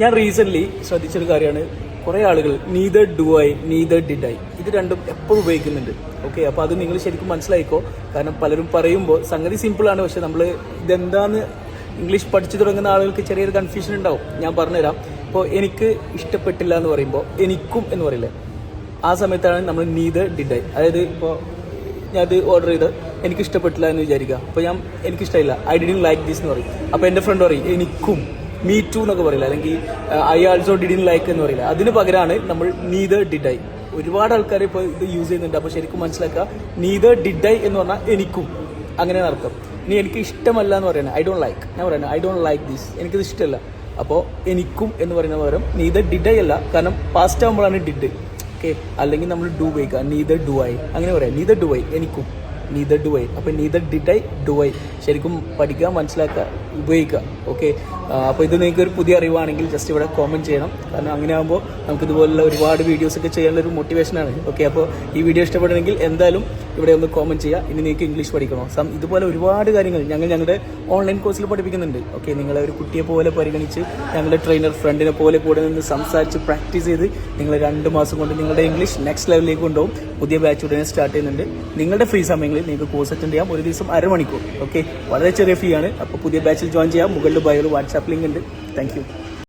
ഞാൻ റീസെന്റ് ശ്രദ്ധിച്ചൊരു കാര്യമാണ്. കുറേ ആളുകൾ neither do I neither did I ഇത് രണ്ടും എപ്പോഴും ഉപയോഗിക്കുന്നുണ്ട്. ഓക്കെ അപ്പോൾ അത് നിങ്ങൾ ശരിക്കും മനസ്സിലായിക്കോ? കാരണം പലരും പറയുമ്പോൾ സംഗതി സിമ്പിൾ ആണ്. പക്ഷെ നമ്മൾ ഇതെന്താന്ന് ഇംഗ്ലീഷ് പഠിച്ചു തുടങ്ങുന്ന ആളുകൾക്ക് ചെറിയൊരു കൺഫ്യൂഷൻ ഉണ്ടാവും. ഞാൻ പറഞ്ഞുതരാം. ഇപ്പോൾ എനിക്ക് ഇഷ്ടപ്പെട്ടില്ല എന്ന് പറയുമ്പോൾ എനിക്കും എന്ന് പറയില്ലേ? ആ സമയത്താണ് നമ്മൾ നീതർ ഡിഡ് ഐ അതായത് ഇപ്പോൾ ഞാൻ അത് ഓർഡർ ചെയ്ത് എനിക്ക് ഇഷ്ടപ്പെട്ടില്ല എന്ന് വിചാരിക്കുക. അപ്പോൾ ഞാൻ എനിക്ക് ഇഷ്ടമില്ല ഐ ഡിഡിൻ ലൈക്ക് ദിസ് എന്ന് പറയും. അപ്പോൾ എന്റെ ഫ്രണ്ട് പറയും എനിക്കും മീ ടു എന്നൊക്കെ പറയില്ല? അല്ലെങ്കിൽ ഐ ആൾസോ ഡിഡിൻ ലൈക്ക് എന്ന് പറയില്ല? അതിന് പകരമാണ് നമ്മൾ നീതർ ഡിഡ് ഐ ഒരുപാട് ആൾക്കാർ ഇപ്പോൾ ഇത് യൂസ് ചെയ്യുന്നുണ്ട്. അപ്പോൾ ശരിക്കും മനസ്സിലാക്കുക നീതർ ഡിഡ് ഐ എന്ന് പറഞ്ഞാൽ എനിക്കും. അങ്ങനെയാണ് അർത്ഥം. ഇനി എനിക്ക് ഇഷ്ടമല്ല എന്ന് പറയുന്നത് ഐ ഡോണ്ട് ലൈക്ക് ഞാൻ പറയുന്നത് ഐ ഡോണ്ട് ലൈക്ക് ദിസ് എനിക്കിത് ഇഷ്ടമല്ല. അപ്പോൾ എനിക്കും എന്ന് പറയുന്ന പകരം നീതർ ഡിഡ് ഐ അല്ല കാരണം പാസ്റ്റ് ആകുമ്പോഴാണ് ഡിഡ് ഓക്കെ അല്ലെങ്കിൽ നമ്മൾ ഡു ഉപയോഗിക്കുക നീതർ ഡു ഐ അങ്ങനെ പറയാം. നീതർ ഡു ഐ എനിക്കും. നീതർ ഡു ഐ അപ്പോൾ neither did I do I ശരിക്കും പഠിക്കുക മനസ്സിലാക്കുക ഉപയോഗിക്കുക. ഓക്കെ അപ്പോൾ ഇത് നിങ്ങൾക്ക് ഒരു പുതിയ അറിവാണെങ്കിൽ ജസ്റ്റ് ഇവിടെ കോമെന്റ് ചെയ്യണം. കാരണം അങ്ങനെ ആകുമ്പോൾ നമുക്ക് ഇതുപോലുള്ള ഒരുപാട് വീഡിയോസ് ഒക്കെ ചെയ്യാനുള്ള ഒരു മോട്ടിവേഷനാണ് ഓക്കെ അപ്പോൾ ഈ വീഡിയോ ഇഷ്ടപ്പെടണമെങ്കിൽ എന്തായാലും ഇവിടെ ഒന്ന് കോമെന്റ് ചെയ്യുക ഇനി നിങ്ങൾക്ക് ഇംഗ്ലീഷ് പഠിക്കണോ? സം ഇതുപോലെ ഒരുപാട് കാര്യങ്ങൾ ഞങ്ങൾ ഞങ്ങളുടെ ഓൺലൈൻ കോഴ്സിൽ പഠിപ്പിക്കുന്നുണ്ട്. ഓക്കെ നിങ്ങളെ ഒരു കുട്ടിയെ പോലെ പരിഗണിച്ച് ഞങ്ങളുടെ ട്രെയിനർ ഫ്രണ്ടിനെ പോലെ കൂടെ നിന്ന് സംസാരിച്ച് പ്രാക്ടീസ് ചെയ്ത് നിങ്ങൾ രണ്ട് മാസം കൊണ്ട് നിങ്ങളുടെ ഇംഗ്ലീഷ് നെക്സ്റ്റ് ലെവലിലേക്ക് കൊണ്ടുപോകും. പുതിയ ബാച്ച് ഉടനെ സ്റ്റാർട്ട് ചെയ്യുന്നുണ്ട്. നിങ്ങളുടെ ഫ്രീ സമയങ്ങളിൽ നിങ്ങൾക്ക് കോഴ്സ് അറ്റൻഡ് ചെയ്യാം. ഒരു ദിവസം അരമണിക്കൂർ. ഓക്കെ വളരെ ചെറിയ ഫീ ആണ്. അപ്പോൾ പുതിയ ബാച്ചിൽ ജോയിൻ ചെയ്യാം. മുകളിൽ ബയോയിൽ വാട്സാപ്പ് ലിങ്ക് ഉണ്ട്. താങ്ക്